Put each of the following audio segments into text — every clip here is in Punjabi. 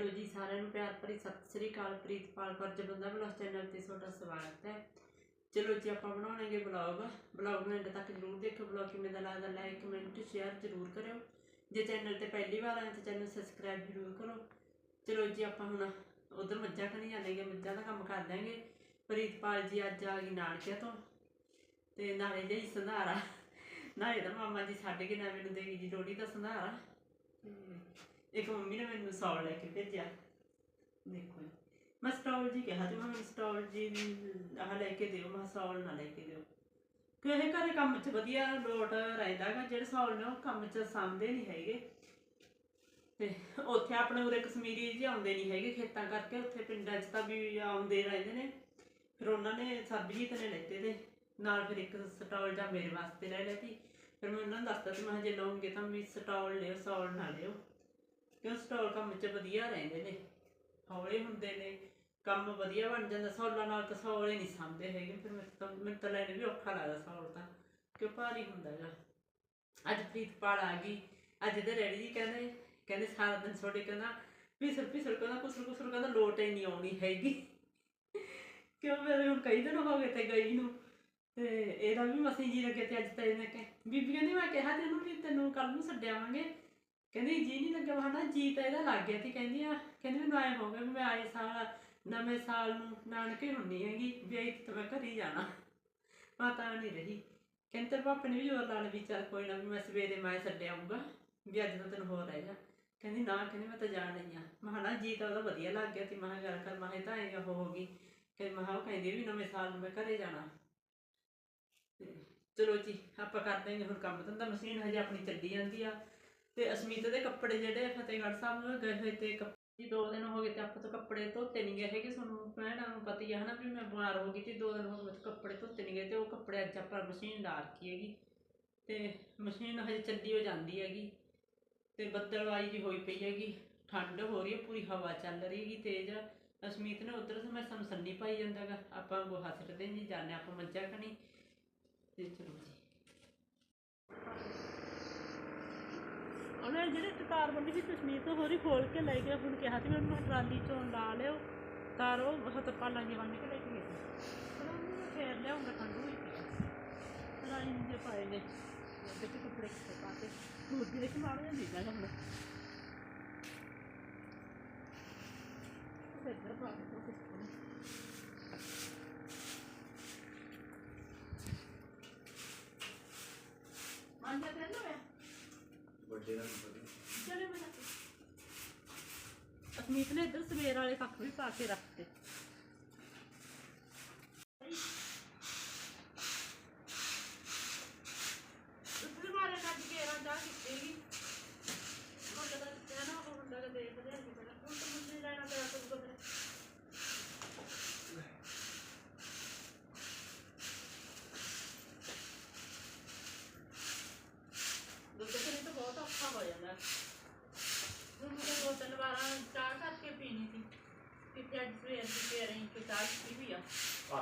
ਹੈਲੋ ਜੀ, ਸਾਰਿਆਂ ਨੂੰ ਪਿਆਰ ਭਰੀ ਸਤਿ ਸ੍ਰੀ ਅਕਾਲ। ਪ੍ਰੀਤਪਾਲ ਫਰਜ਼ ਬੰਦਾ ਬਲੌਗ ਚੈਨਲ ਤੇ ਤੁਹਾਡਾ ਸਵਾਗਤ ਹੈ। ਚਲੋ ਜੀ, ਆਪਾਂ ਬਣਾਉਣਗੇ ਬਲੌਗ। ਬਲੌਗ ਨੂੰ ਅੰਤ ਤੱਕ ਜਰੂਰ ਦੇਖੋ ਬਲੌਗ ਕਿਵੇਂ ਦਾ ਲੱਗਦਾ ਲਾਈਕ ਕਮੈਂਟ ਸ਼ੇਅਰ ਜਰੂਰ ਕਰਿਓ। ਜੇ ਚੈਨਲ ਤੇ ਪਹਿਲੀ ਵਾਰ ਆਏ ਤਾਂ ਚੈਨਲ ਸਬਸਕ੍ਰਾਈਬ ਜਰੂਰ ਕਰੋ। ਚਲੋ ਜੀ, ਆਪਾਂ ਹੁਣ ਉਧਰ ਮੱਝਾਂ ਕਣੀ ਜਾਂਦੇਗੇ ਮੱਝਾਂ ਦਾ ਕੰਮ ਕਰ ਦਾਂਗੇ ਪ੍ਰੀਤਪਾਲ ਜੀ ਅੱਜ ਆ ਗਈ ਨਾਨਕਿਆਂ ਤੋਂ ਤੇ ਨਾਲੇ ਲਈ ਸੰਧਾਰਾ। ਨਾਲੇ ਦਾ ਮਾਮਾ ਜੀ ਛੱਡ ਕੇ ਨਾ ਮੈਨੂੰ ਦੇਗੀ ਜੀ, ਡੋਡੀ ਦਾ ਸੰਧਾਰਾ। ਇੱਕ ਮੰਮੀ ਨੇ ਮੈਨੂੰ ਸੌਲ ਲੈ ਕੇ ਭੇਜਿਆ। ਦੇਖੋ ਜੀ। ਮੈਂ ਸਟੌਲ ਜੀ ਕਿਹਾ ਤੇ ਮੈਂ ਮੈਨੂੰ ਜੀ, ਆਹ ਲੈ ਕੇ ਦਿਓ, ਮੈਂ ਸੌਲ ਨਾ ਲੈ ਕੇ ਦਿਓ। ਕਿ ਇਹ ਘਰੇ ਕੰਮ 'ਚ ਵਧੀਆ ਲੋਟ ਰਹਿੰਦਾਗਾ ਜਿਹੜੇ ਸੌਲ ਨੇ ਉਹ ਕੰਮ 'ਚ ਸਾਂਭਦੇ ਨਹੀਂ ਹੈਗੇ। ਤੇ ਉੱਥੇ ਆਪਣੇ ਉਰੇ ਕਸ਼ਮੀਰੀ ਜੀ ਆਉਂਦੇ ਨਹੀਂ ਹੈਗੇ, ਖੇਤਾਂ ਕਰਕੇ ਉੱਥੇ ਪਿੰਡਾਂ 'ਚ ਤਾਂ ਵੀ ਆਉਂਦੇ ਰਹਿੰਦੇ ਨੇ। ਫਿਰ ਉਹਨਾਂ ਨੇ ਸਰਬਜੀਤ ਨੇ ਲੈਤੇ ਤੇ ਨਾਲ ਫਿਰ ਇੱਕ ਸਟਾਲ ਜਾਂ ਮੇਰੇ ਵਾਸਤੇ ਲੈ ਲਿਆ ਸੀ। ਫਿਰ ਮੈਂ ਉਹਨਾਂ ਨੂੰ ਦੱਸਤਾ ਸੀ ਮੈਂ ਕਿਹਾ ਜੇ ਲਓਗੇ ਤਾਂ ਵੀ ਸਟਾਲ ਲਿਓ, ਸੌਲ ਨਾ ਲਿਓ। ਕਿਉਂ ਸਟਾਲ ਕੰਮ 'ਚ ਵਧੀਆ ਰਹਿੰਦੇ ਨੇ? ਹੌਲੇ ਹੁੰਦੇ ਨੇ, ਕੰਮ ਵਧੀਆ ਬਣ ਜਾਂਦਾ, ਸੌਲਾਂ ਨਾਲ ਤਾਂ ਸੌਲੇ ਨਹੀਂ ਸਾਂਭਦੇ ਹੈਗੇ। ਫਿਰ ਮੈਨੂੰ ਤਾਂ ਮੈਨੂੰ ਤਾਂ ਲੈਣੇ ਵੀ ਔਖਾ ਲੱਗਦਾ ਸੌਲ ਤਾਂ। ਕਿਉਂ ਭਾਰੀ ਹੁੰਦਾ ਹੈਗਾ ਅੱਜ ਪ੍ਰੀਤਪਾਲ ਆ ਗਈ। ਅੱਜ ਦੇ ਰੈਡੀ ਜੀ ਕਹਿੰਦੇ ਕਹਿੰਦੇ ਸਾਰਾ ਦਿਨ ਛੋਟੇ ਕਹਿੰਦਾ ਪਿਸਲ ਪਿਸਲ ਕਹਿੰਦਾ, ਕੁਸਲ ਕੁਸਲ ਕਹਿੰਦਾ ਲੋਟ ਹੀ ਨਹੀਂ ਆਉਣੀ ਹੈਗੀ। ਕਿਉਂ ਮੇਰੇ ਹੁਣ ਕਈ ਦਿਨ ਹੋ ਗਏ ਤੇ ਗਈ ਨੂੰ। ਤੇ ਇਹਦਾ ਵੀ ਮਸੀਂ ਜੀ ਲੱਗੇ ਤੇ ਅੱਜ ਤਾਂ ਇਹਨੇ ਕਿ ਬੀਬੀ ਕਹਿੰਦੀ, ਮੈਂ ਕਿਹਾ ਤੈਨੂੰ ਵੀ ਤੈਨੂੰ ਕੱਲ ਨੂੰ ਛੱਡਿਆਵਾਂਗੇ ਕਹਿੰਦੀ ਜੀ ਨਹੀਂ ਲੱਗਾ ਹਨਾ ਜੀ ਤਾਂ ਇਹਦਾ ਲੱਗ ਗਿਆ ਤੇ ਕਹਿੰਦੀ ਆ, ਕਹਿੰਦੀ ਮੈਨੂੰ ਆਏ ਹੋ ਗਿਆ ਵੀ ਮੈਂ ਆਏ ਸਾਲ, ਨਵੇਂ ਸਾਲ ਨੂੰ ਨਾਨਕੇ ਹੁੰਨੀ ਹੈਗੀ, ਵੀ ਆਈ ਤਾਂ ਮੈਂ ਘਰੇ ਹੀ ਜਾਣਾ। ਮਾਤਾ ਨਹੀਂ ਰਹੀ। ਕਹਿੰਦੇ ਤੇਰੇ ਪਾਪੇ ਨੇ ਵੀ ਜ਼ੋਰ ਲਾ ਲਿਆ ਕੋਈ ਨਾ ਵੀ ਮੈਂ ਸਵੇਰੇ ਮੈਂ ਛੱਡ ਆਊਂਗਾ, ਵੀ ਅੱਜ ਤਾਂ ਤੈਨੂੰ ਹੋਰ ਰਹਿ ਕਹਿੰਦੀ ਨਾ, ਕਹਿੰਦੀ ਮੈਂ ਤਾਂ ਜਾਣਾ ਹੀ ਆ। ਮੈਂ ਕਿਹਾ ਜੀ ਤਾਂ ਉਹਦਾ ਵਧੀਆ ਲੱਗ ਗਿਆ ਤੇ ਮੈਂ ਕਿਹਾ ਗੱਲ ਕਰ, ਮੈਂ ਤਾਂ ਐਂ ਹੋ ਗਈ। ਕਿ ਮੈਂ ਕਿਹਾ ਉਹ ਕਹਿੰਦੀ ਵੀ ਨਵੇਂ ਸਾਲ ਨੂੰ ਮੈਂ ਘਰੇ ਜਾਣਾ। ਚਲੋ ਜੀ, ਆਪਾਂ ਕਰ ਦੇਂਗੇ ਹੁਣ ਕੰਮ ਧੰਦਾ, ਮਸ਼ੀਨ ਹਜੇ ਆਪਣੀ ਚੱਲੀ ਜਾਂਦੀ ਆ। ਤੇ ਅਸਮੀਤ ਦੇ ਕੱਪੜੇ ਜਿਹੜੇ ਫਤਿਹਗੜ੍ਹ ਸਾਹਿਬ ਨੂੰ ਗਏ ਹੋਏ ਤੇ ਕੱਪ- ਜੀ ਦੋ ਦਿਨ ਹੋ ਗਏ ਤੇ ਆਪਾਂ ਤੋਂ ਕੱਪੜੇ ਧੋਤੇ ਨਹੀਂ ਗਏ ਹੈਗੇ, ਤੁਹਾਨੂੰ ਭੈਣਾਂ ਨੂੰ ਪਤਾ ਹੀ ਆ ਹਨਾ ਵੀ ਮੈਂ ਬਿਮਾਰ ਹੋ ਗਈ ਤੇ ਦੋ ਦਿਨ ਹੋ ਗਏ ਤੇ ਕੱਪੜੇ ਧੋਤੇ ਨਹੀਂ ਗਏ ਤੇ ਉਹ ਕੱਪੜੇ ਅੱਜ ਆਪਾਂ ਮਸ਼ੀਨ ਲਾ ਰੱਖੀ ਹੈਗੀ ਤੇ ਮਸ਼ੀਨ ਹਜੇ ਚੱਲੀ ਹੋ ਜਾਂਦੀ ਹੈਗੀ ਤੇ ਬੱਦਲਵਾਈ ਜੀ ਹੋਈ ਪਈ ਹੈਗੀ, ਠੰਡ ਹੋ ਰਹੀ ਹੈ, ਪੂਰੀ ਹਵਾ ਚੱਲ ਰਹੀ ਹੈਗੀ ਤੇਜ਼, ਅਸਮੀਤ ਨੇ ਉਧਰ ਮੈਂ ਸੰਨੀ ਪਾਈ ਜਾਂਦਾਗਾ, ਆਪਾਂ ਗੋਹਾ ਸਿੱਟਦੇ ਜੀ ਜਾਂਦੇ ਆਪਾਂ ਮੱਝਾਂ ਕਣੀ ਤੇ ਚਲੋ ਜੀ। ਉਹਨੇ ਜਿਹੜੇ ਤਾਰ ਵੀ ਤਸਮੀਰ ਤੋਂ ਹੋਰੀ ਖੋਲ ਕੇ ਲੈ ਗਿਆ ਹੁਣ ਕਿਹਾ ਸੀ ਮੈਂ ਉਹਨੂੰ ਟਰਾਲੀ ਚੋਂ ਲਾ ਲਿਓ ਤਾਰ ਉਹ ਹੱਥ ਪਾਲਾਂ ਜੀ ਬੰਨ ਕੇ ਲੈ ਕੇ ਗਏ ਪਰ ਉਹਨੂੰ ਫੇਰ ਲਿਆਉਂਗਾ ਠੰਡੂ ਹੋਈ ਪਈ ਰਾਈ ਦੇ ਪਾਏ ਨੇ। ਵਿੱਚ ਕੱਪੜੇ ਕਿੱਥੇ ਪਾਤੇ ਦੂਰ ਦੀ ਦੇਖ ਮਾਰ ਜਾਂਦੀ ਨਾ ਹੁਣ ਫਿਰ ਪਾ ਕੇ ਧੋ ਕੇ ਸੁੱਕਣੇ। ਮੰਨ ਜਾ ਤੈਨੂੰ ਹੈ ਵੱਡੇ ਦਾ ਨੰਬਰ ਚਲੇ ਬਣਾ ਅਸਮੀਤ ਨੇ ਇੱਧਰ ਸਵੇਰ ਵਾਲੇ ਕੱਖ ਵੀ ਪਾ ਕੇ ਰੱਖਤੇ।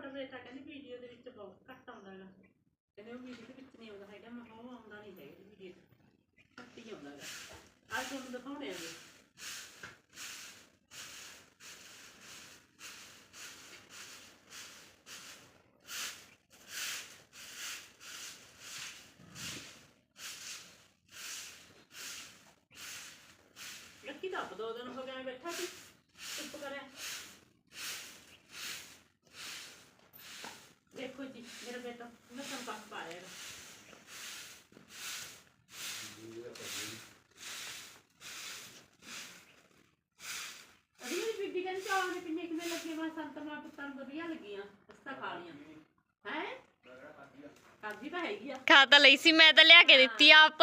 ਤੁਹਾਡਾ ਬੇਟਾ ਕਹਿੰਦੀ ਵੀਡੀਓ ਦੇ ਵਿੱਚ ਬਹੁਤ ਘੱਟ ਆਉਂਦਾ ਹੈਗਾ। ਕਹਿੰਦੇ ਉਹ ਵੀਡੀਓ ਦੇ ਵਿੱਚ ਨਹੀਂ ਆਉਂਦਾ ਹੈਗਾ, ਮੈਂ ਕਿਹਾ ਉਹ ਆਉਂਦਾ ਨਹੀਂ ਹੈਗਾ ਵੀਡੀਓ ਘੱਟ ਹੀ ਆਉਂਦਾ ਹੈਗਾ। ਅੱਜ ਤੁਹਾਨੂੰ ਦਿਖਾਉਣੇ ਆਗੇ ਲੱਕੀ ਤਾਂ ਆਪ ਦੋ ਦਿਨ ਹੋ ਗਏ ਬੈਠਾ ਸੀ। ਜਿਹੜੇ ਚੌਲਾਂ ਦੇ ਪਿੰਨੇ ਕਿਵੇਂ ਲੱਗੇ ਵਾ? ਸੰਤ ਮਾਂ ਪੁੱਤਾਂ ਨੂੰ ਵਧੀਆ ਲੱਗੀਆਂ ਅਸੀਂ ਤਾਂ ਖਾ ਲੀਆਂ ਹੈ? ਸਬਜ਼ੀ ਤਾਂ ਹੈਗੀ ਆ। ਖਾ ਤਾਂ ਲਈ ਸੀ ਮੈਂ ਤਾਂ ਲਿਆ ਕੇ ਦਿੱਤੀ ਆ ਆਪ।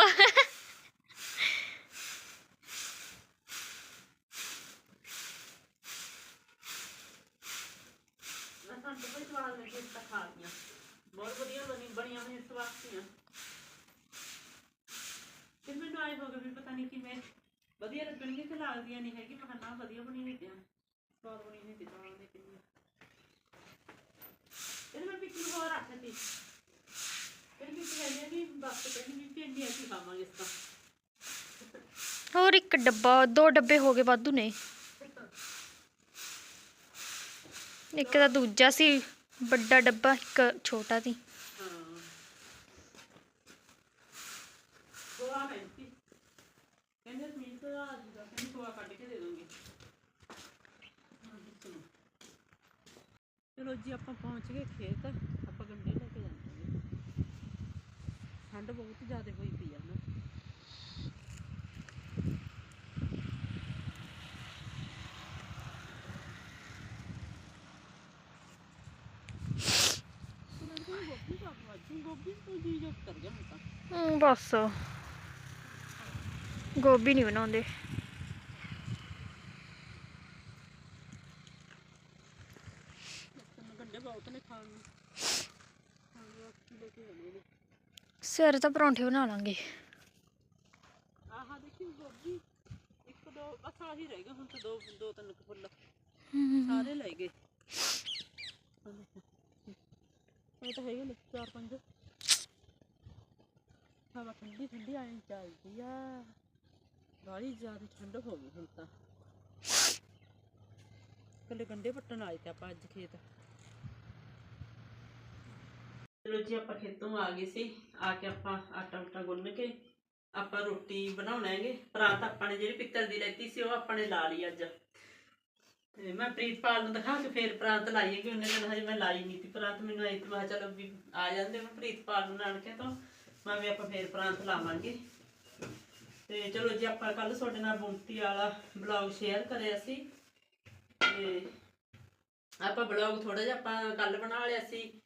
ਮੈਂ ਸੰਤ ਕੋਈ ਚੌਲਾਂ ਦੇ ਪਿੰਨੇ ਤਾਂ ਖਾ ਲੀਆਂ ਬਹੁਤ ਵਧੀਆ ਬਣੀ ਬਣੀਆਂ ਹੋਈਆਂ ਸਵਾਸੀਆਂ ਫਿਰ ਮੈਨੂੰ ਆਏ ਹੋ ਗਏ ਵੀ ਪਤਾ ਨਹੀਂ ਕਿਵੇਂ। ਵਧੀਆ ਲੱਗਣਗੇ ਤੇ ਲੱਗਦੀਆਂ ਨਹੀਂ ਹੈਗੀ ਮੈਂ ਕਿਹਾ ਨਾ ਵਧੀਆ ਬਣੀ ਹੋਈ ਆ ਸਵਾਦ ਬਣੀ ਹੋਈ ਤੇ ਦਾਲ ਦੇ ਕਿੰਨੀ ਇਹਨੇ ਮੈਂ ਪਿੱਛੇ ਹੋਰ ਰੱਖਤੀ ਫਿਰ ਵੀ ਕਹਿੰਦੇ ਆ ਵੀ ਬਸ ਕਹਿੰਦੀ ਵੀ ਭਿੰਡੀਆਂ ਕੀ ਖਾਵਾਂਗੇ ਇਸ ਤਾਂ ਹੋਰ ਇੱਕ ਡੱਬਾ ਦੋ ਡੱਬੇ ਹੋ ਗਏ ਵਾਧੂ ਨੇ ਇੱਕ ਤਾਂ ਦੂਜਾ ਸੀ ਵੱਡਾ ਡੱਬਾ ਇੱਕ ਛੋਟਾ ਸੀ ਹਾਂ ਗੋਆ ਪੈਂਤੀ ਕਹਿੰਦੇ ਸਮੀਤ ਆ ਜੂਗਾ ਕਹਿੰਦੀ ਗੋਆ ਕੱਢ ਕੇ ਦੇ ਦੋਗੇ ਚਲੋ ਜੀ ਆਪਾਂ ਪਹੁੰਚ ਗਏ ਖੇਤ। ਆਪਾਂ ਗੰਡੇ ਲੈ ਕੇ ਜਾਂਦੇ ਹਾਂ ਠੰਡ ਬਹੁਤ ਜ਼ਿਆਦਾ ਹੋਈ ਪਈ ਆ ਨਾ। ਬਸ। ਗੋਭੀ ਨਹੀਂ ਬਣਾਉਂਦੇ। ਤੈਨੂੰ ਗੰਡੇ ਬਹੁਤ ਨੇ। ਖਾਣ ਨੂੰ ਹਾਂ ਉਹ ਲੈ ਕੇ ਆਉਣੇ ਨੇ ਸਵੇਰੇ ਤਾਂ ਪਰੌਂਠੇ ਬਣਾ ਲਾਂਗੇ। ਆਹ ਦੇਖੀ ਗੋਭੀ ਇੱਕ ਦੋ ਬਸ ਆਹੀ ਰਹਿ ਗਏ ਹੁਣ ਤਾਂ ਦੋ ਦੋ ਤਿੰਨ ਕੁ ਫੁੱਲ। ਸਾਰੇ ਲੈ ਗਏ। ਇਹ ਤਾਂ ਹੈਗੇ ਨੇ ਚਾਰ ਪੰਜ। ਹਵਾ ਠੰਡੀ ਠੰਡੀ ਆਣੀ ਚੱਲਦੀ ਆ। ਬਾਹਲੀ ਜ਼ਿਆਦਾ ਠੰਡ ਹੋ ਗਈ ਹੁਣ ਤਾਂ। ਕੱਲੇ ਗੰਡੇ ਪੱਟਣ ਆਏ ਤੇ ਆਪਾਂ ਅੱਜ ਖੇਤ। ਚਲੋ ਜੀ, ਆਪਾਂ ਖੇਤੋਂ ਆ ਗਏ ਸੀ। ਆ ਕੇ ਆਪਾਂ ਆਟਾ ਉਟਾ ਗੁੰਨ ਕੇ ਆਪਾਂ ਰੋਟੀ ਬਣਾਉਣਾ ਹੈਗੇ। ਪਰਾਤ ਆਪਾਂ ਨੇ ਜਿਹੜੀ ਪਿੱਤਲ ਦੀ ਲੈਤੀ ਸੀ, ਉਹ ਆਪਾਂ ਨੇ ਲਾ ਲਈ ਅੱਜ। ਤੇ ਮੈਂ ਪ੍ਰੀਤਪਾਲ ਨੂੰ ਦਿਖਾ ਕੇ ਫੇਰ ਪ੍ਰਾਂਤ ਲਾਈ ਕਿ ਉਹਨੇ ਦਿਨ ਹਜੇ ਮੈਂ ਲਾਈ ਨਹੀਂ ਸੀ ਪ੍ਰਾਂਤ ਮੈਨੂੰ ਆਈ ਤੇ, ਮੈਂ ਚਲੋ ਵੀ ਆ ਜਾਂਦੇ ਮੈਂ ਪ੍ਰੀਤਪਾਲ ਨੂੰ ਨਾਨਕੇ ਤੋਂ। ਮੈਂ ਵੀ ਆਪਾਂ ਫੇਰ ਪ੍ਰਾਂਤ ਲਾਵਾਂਗੇ। ਤੇ ਚਲੋ ਜੀ, ਆਪਾਂ ਕੱਲ ਤੁਹਾਡੇ ਨਾਲ ਬੁਣਤੀ ਵਾਲਾ ਬਲੌਗ ਸ਼ੇਅਰ ਕਰਿਆ ਸੀ। ਤੇ ਆਪਾਂ ਬਲੌਗ ਥੋੜਾ ਜਿਹਾ ਆਪਾਂ ਕੱਲ ਬਣਾ ਲਿਆ ਸੀ।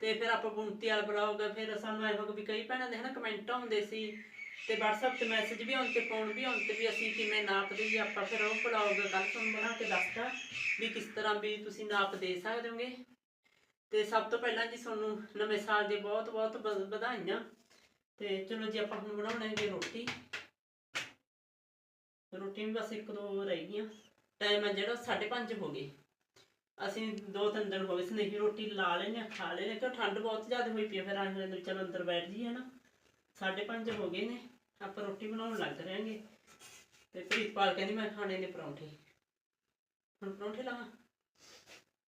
ਤੇ ਫਿਰ ਆਪਾਂ ਬੁਣਤੀ ਵਾਲਾ ਬਲੌਗ ਫਿਰ ਸਾਨੂੰ ਇਹੋ ਵੀ ਕਈ ਭੈਣਾਂ ਦੇ ਹਨਾ ਕਮੈਂਟ ਆਉਂਦੇ ਸੀ ਤੇ WhatsApp ਤੇ ਮੈਸੇਜ ਵੀ ਆਉਣ 'ਤੇ ਫੋਨ ਵੀ ਆਉਣ 'ਤੇ ਵੀ ਅਸੀਂ ਕਿਵੇਂ ਨਾਪ ਜੀ ਆਪਾਂ ਫਿਰ ਉਹ ਬਲੌਗ ਕੱਲ ਤੁਹਾਨੂੰ ਬਣਾ ਕੇ ਦੱਸਦਾ ਵੀ ਕਿਸ ਤਰ੍ਹਾਂ ਵੀ ਤੁਸੀਂ ਨਾਪ ਦੇ ਸਕਦੇ ਹੋਗੇ। ਤੇ ਸਭ ਤੋਂ ਪਹਿਲਾਂ ਜੀ ਤੁਹਾਨੂੰ ਨਵੇਂ ਸਾਲ ਦੀ ਬਹੁਤ ਬਹੁਤ ਵ- ਵਧਾਈਆਂ। ਤੇ ਚਲੋ ਜੀ ਆਪਾਂ ਹੁਣ ਬਣਾਉਣਾਂਗੇ ਰੋਟੀ। ਰੋਟੀ ਵੀ ਬਸ ਇੱਕ ਦੋ ਰਹਿ ਗਈਆਂ। ਟਾਈਮ ਆ ਜਿਹੜਾ 5:30 ਹੋ ਗਏ। ਅਸੀਂ ਦੋ ਤਿੰਨ ਦਿਨ ਹੋ ਗਏ ਸੀ ਰੋਟੀ ਲਾ ਲੈਨੇ ਆ ਖਾ ਲੈਨੇ ਕਿ ਠੰਡ ਬਹੁਤ ਜ਼ਿਆਦਾ ਹੋਈ ਪਈ ਆ, ਫਿਰ ਆਏ ਹੋਏ ਚਲੋ ਅੰਦਰ ਬੈਠ ਜੀਏ ਨਾ 5:30 ਹੋ ਗਏ ਨੇ ਆਪਾਂ ਰੋਟੀ ਬਣਾਉਣ ਲੱਗ ਰਹੇਂਗੇ। ਤੇ ਪ੍ਰੀਤਪਾਲ ਕਹਿੰਦੀ ਮੈਂ ਖਾਣੇ ਨੇ ਪਰੌਂਠੇ। ਹੁਣ ਪਰੌਂਠੇ ਲਾਵਾਂ?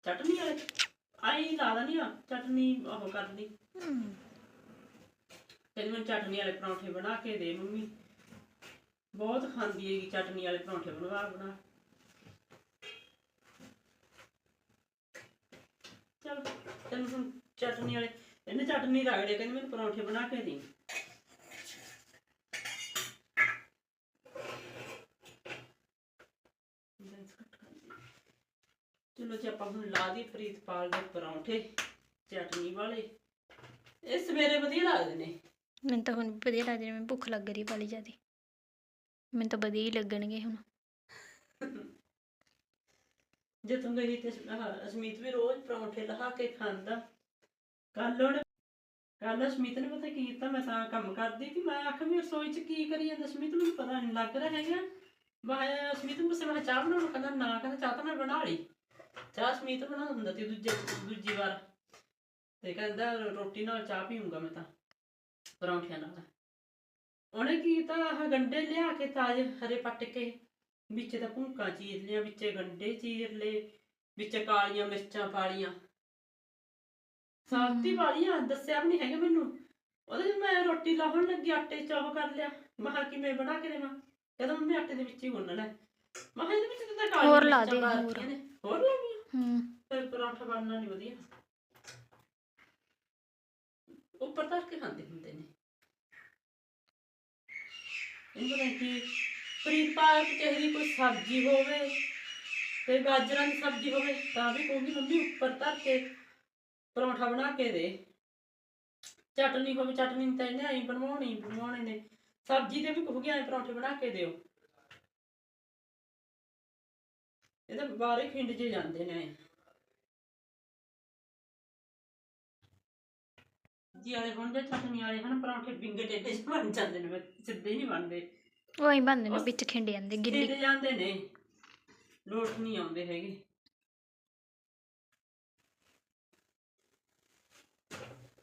ਚਟਨੀ ਵਾਲੇ? ਆਈ ਲਾ ਨਹੀਂ ਆ ਚਟਨੀ ਉਹ ਕਰਨੀ ਕਹਿੰਦੀ ਮੈਨੂੰ ਚਟਨੀ ਵਾਲੇ ਪਰੌਂਠੇ ਬਣਾ ਕੇ ਦੇ ਮੰਮੀ। ਬਹੁਤ ਖਾਂਦੀ ਹੈਗੀ ਚਟਨੀ ਵਾਲੇ ਪਰੌਂਠੇ ਬਣਵਾ ਬਣਾ ਚਲ ਤੈਨੂੰ ਹੁਣ ਚਟਨੀ ਵਾਲੇ ਇਹਨੇ ਚਟਨੀ ਰਗੜੇ ਕਹਿੰਦੀ ਮੈਨੂੰ ਪਰੌਂਠੇ ਬਣਾ ਕੇ ਦੇ ਚਲੋ ਜੀ ਆਪਾਂ ਹੁਣ ਲਾ ਦੀ ਪ੍ਰੀਤਪਾਲ ਦੇ ਪਰੌਂਠੇ ਚਟਨੀ ਵਾਲੇ। ਇਹ ਸਵੇਰੇ ਵਧੀਆ ਲੱਗਦੇ ਨੇ। ਮੈਨੂੰ ਤਾਂ ਹੁਣ ਵਧੀਆ ਲੱਗਦੇ ਨੇ ਮੈਨੂੰ ਭੁੱਖ ਲੱਗ ਰਹੀ ਵਾਲੀ ਜਿਆਦੀ। ਮੈਨੂੰ ਤਾਂ ਵਧੀਆ ਹੀ ਲੱਗਣਗੇ ਹੁਣ। ਜੇ ਗਈ ਤੇ ਆਹ ਅਸਮੀਤ ਵੀ ਰੋਜ਼ ਪਰੌਂਠੇ ਲਹਾ ਕੇ ਖਾਂਦਾ। ਕੱਲ ਉਹਨੇ ਕੱਲ ਅਸਮੀਤ ਨੇ ਪਤਾ ਕੀ ਕੀਤਾ? ਮੈਂ ਤਾਂ ਕੰਮ ਕਰਦੀ ਸੀ। ਮੈਂ ਆਖ ਵੀ ਰਸੋਈ ਚ ਕੀ ਕਰੀ ਜਾਂਦਾ? ਅਸਮੀਤ ਨੂੰ ਪਤਾ ਨਹੀਂ ਲੱਗ ਰਿਹਾ ਹੈਗਾ। ਮੈਂ ਅਸਮੀਤ ਨੂੰ ਪੁੱਛਿਆ, ਮੈਂ ਚਾਹ ਬਣਾਉਣ? ਨੂੰ? ਕਹਿੰਦਾ, ਨਾ, ਕਹਿੰਦਾ, ਚਾਹ ਤਾਂ ਮੈਂ ਬਣਾ ਲਈ। ਚਾਹ ਅਸਮੀਤ ਬਣਾ ਦਿੰਦਾ ਤੇ ਦੂਜੇ ਦੂਜੀ ਵਾਰ। ਤੇ ਕਹਿੰਦਾ, ਰੋਟੀ ਨਾਲ ਚਾਹ ਪੀਊਂਗਾ ਮੈਂ ਤਾਂ, ਪਰੌਂਠਿਆਂ ਨਾਲ। ਉਹਨੇ ਕੀ ਕੀਤਾ? ਆਹ ਗੰਡੇ ਲਿਆ ਕੇ ਤਾਜ਼ੇ ਹਰੇ ਪੱਟ ਕੇ ਵਿੱਚ ਤਾਂ ਭੁੰਕਾਂ ਚੀਰ ਲਿਆ ਵਿੱਚ ਗੰਡੇ ਚੀਰ ਲਏ ਵਿੱਚ ਕਾਲੀਆਂ ਮਿਰਚਾਂ ਪਾ ਲੀਆਂ ਸਾਫਤੀ ਵਾਲੀਆਂ ਦੱਸਿਆ ਵੀ ਨਹੀਂ ਹੈਗਾ ਮੈਨੂੰ। ਉਹਦੇ 'ਚ ਮੈਂ ਰੋਟੀ ਲਾਉਣ ਲੱਗੀ ਆਟੇ 'ਚ ਉਹ ਕਰ ਲਿਆ। ਮੈਂ ਕਿਹਾ ਕਿਵੇਂ ਬਣਾ ਕੇ ਦੇਵਾਂ? ਕਹਿੰਦਾ ਮੰਮੀ ਆਟੇ ਦੇ ਵਿੱਚ ਹੀ ਗੁੰਨਣਾ ਹੈ। ਮੈਂ ਕਿਹਾ ਇਹਦੇ ਵਿੱਚ ਤਾਂ ਕਾਲੀਆਂ ਹੋਰ ਲਾ ਦੇ, ਹੋਰ। ਹੋਰ ਲਾਉਣੀਆਂ ਹੂੰ ਫਿਰ ਪਰੌਂਠਾ ਬਣਨਾ ਨਹੀਂ ਵਧੀਆ। ਉੱਪਰ ਧਰ ਕੇ ਖਾਂਦੇ ਹੁੰਦੇ ਨੇ। ਇਹਨਾਂ ਕੀ ਪ੍ਰੀਤ ਪਾਲਕ ਚਾਹੀਦੀ ਕੋਈ ਸਬਜ਼ੀ ਹੋਵੇ ਤੇ ਗਾਜਰਾਂ ਦੀ ਸਬਜ਼ੀ ਹੋਵੇ, ਤਾਂ ਵੀ ਕਹੂੰਗੀ, ਮੰਮੀ, ਉੱਪਰ ਧਰ ਕੇ ਪਰੌਂਠਾ ਬਣਾ ਕੇ ਦੇ। ਚਟਨੀ ਹੋਵੇ, ਚਟਨੀ ਤਾਂ ਇਹਨੇ ਆਈ ਬਣਵਾਉਣੀ, ਬਣਵਾਉਣੇ ਨੇ। ਸਬਜ਼ੀ ਤੇ ਵੀ ਕਹੂਗੀ, ਐਂ ਪਰੌਂਠੇ ਬਣਾ ਕੇ ਦਿਓ। ਇਹ ਬਾਰੇ ਖਿੰਡ ਜੇ ਜਾਂਦੇ ਨੇ। ਜੀ ਵਾਲੇ ਹੁਣ ਜੇ ਚਟਨੀ ਵਾਲੇ ਹਨ, ਪਰੌਂਠੇ ਵਿੰਗੇ ਟੇਢੇ ਬਣ ਜਾਂਦੇ ਨੇ ਸਿੱਧੇ ਨਹੀਂ ਬਣਦੇ। ਉਹ ਹੀ ਬੰਦੇ ਨੇ ਵਿੱਚ ਖਿੰਡ ਜਾਂਦੇ ਗਿੱਲੀ। ਖਿੰਡ ਜਾਂਦੇ ਨੇ। ਲੋਟ ਨਹੀਂ ਆਉਂਦੇ ਹੈਗੇ।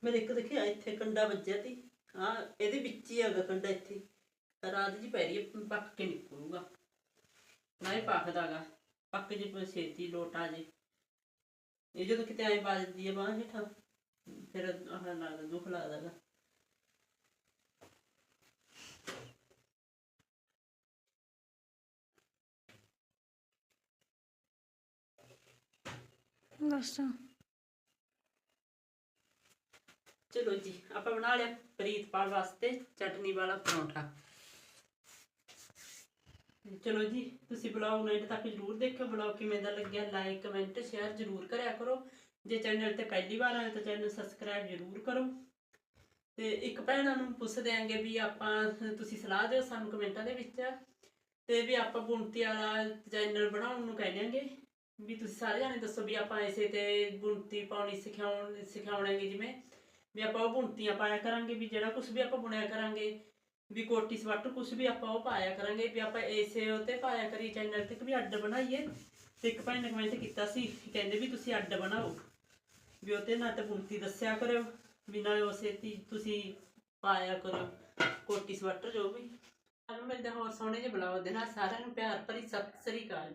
ਮੇਰੇ ਇੱਕ ਦੇਖਿਆ ਇੱਥੇ ਕੰਡਾ ਵੱਜਿਆ ਤੀ ਹਾਂ ਇਹਦੇ ਵਿੱਚ ਹੀ ਹੈਗਾ ਕੰਡਾ ਇੱਥੇ। ਰਾਤ ਜੀ ਪੈ ਰਹੀ ਹੈ ਪੱਕ ਕੇ ਨਿਕਲੂਗਾ। ਨਾ ਇਹ ਪੱਕਦਾਗਾ ਪੱਕ ਜੇ ਕੋਈ ਛੇਤੀ ਲੋਟ ਆ ਜੇ। ਇਹ ਜਦੋਂ ਕਿਤੇ ਐ ਵੱਜਦੀ ਹੈ ਬਾਂਹ ਹੇਠਾਂ ਫਿਰ ਆਹ ਲੱਗਦਾ ਦੁੱਖ ਲੱਗਦਾਗਾ ਬਸ ਚਲੋ ਜੀ, ਆਪਾਂ ਬਣਾ ਲਿਆ ਪ੍ਰੀਤਪਾਲ ਵਾਸਤੇ ਚਟਨੀ ਵਾਲਾ ਪਰੌਂਠਾ। ਚਲੋ ਜੀ, ਤੁਸੀਂ ਬਲੌਗ ਨੂੰ ਤੱਕ ਜਰੂਰ ਦੇਖਿਓ ਬਲੌਗ ਕਿਵੇਂ ਦਾ ਲੱਗਿਆ ਲਾਈਕ ਕਮੈਂਟ ਸ਼ੇਅਰ ਜਰੂਰ ਕਰਿਆ ਕਰੋ। ਜੇ ਚੈਨਲ ਤੇ ਪਹਿਲੀ ਵਾਰ ਆਏ ਤਾਂ ਚੈਨਲ ਸਬਸਕ੍ਰਾਈਬ ਜਰੂਰ ਕਰੋ। ਤੇ ਇੱਕ ਭੈਣਾਂ ਨੂੰ ਪੁੱਛ ਆਂਗੇ ਵੀ ਆਪਾਂ, ਤੁਸੀਂ ਸਲਾਹ ਦਿਓ ਸਾਨੂੰ ਕਮੈਂਟਾਂ ਦੇ ਵਿੱਚ। ਤੇ ਵੀ ਆਪਾਂ ਬੁਣਤੀ ਵਾਲਾ ਚੈਨਲ ਬਣਾਉਣ ਨੂੰ ਕਹਿੰਦੇ ਵੀ ਤੁਸੀਂ ਸਾਰੇ ਜਾਣੇ ਦੱਸੋ ਵੀ ਆਪਾਂ ਇਸੇ ਤੇ ਬੁਣਤੀ ਪਾਉਣੀ ਸਿਖਾਉਣ, ਸਿਖਾਉਣਾਂਗੇ ਜਿਵੇਂ ਵੀ ਆਪਾਂ ਉਹ ਬੁਣਤੀਆਂ ਪਾਇਆ ਕਰਾਂਗੇ, ਵੀ ਜਿਹੜਾ ਕੁਝ ਵੀ ਆਪਾਂ ਬੁਣਿਆ ਕਰਾਂਗੇ, ਵੀ ਕੋਟੀ ਸਵੈਟਰ ਕੁਝ ਵੀ ਆਪਾਂ ਉਹ ਪਾਇਆ ਕਰਾਂਗੇ, ਵੀ ਆਪਾਂ ਇਸੇ ਉਤੇ ਪਾਇਆ ਕਰੀ ਚੈਨਲ ਤੇ ਵੀ ਅੱਡ ਬਣਾਈਏ। ਤੇ ਇੱਕ ਭਾਈ ਨੇ ਕਮੈਂਟ ਕੀਤਾ ਸੀ ਕਹਿੰਦੇ ਵੀ ਤੁਸੀਂ ਅੱਡ ਬਣਾਓ, ਵੀ ਉਹਤੇ ਨਾ ਤਾਂ ਬੁਣਤੀ ਦੱਸਿਆ ਕਰਿਓ, ਵੀ ਨਾਲ ਉਸੇ ਤੀ ਤੁਸੀਂ ਪਾਇਆ ਕਰੋ ਕੋਟੀ ਸਵੈਟਰ ਜੋ ਵੀ। ਸਾਨੂੰ ਮਿਲਦਾ ਹੋਰ ਸੋਹਣੇ ਜਿਹੇ ਬੁਲਾਓ ਦੇ ਨਾਲ, ਸਾਰਿਆਂ ਨੂੰ ਪਿਆਰ ਭਰੀ ਸਤਿ ਸ੍ਰੀ ਅਕਾਲ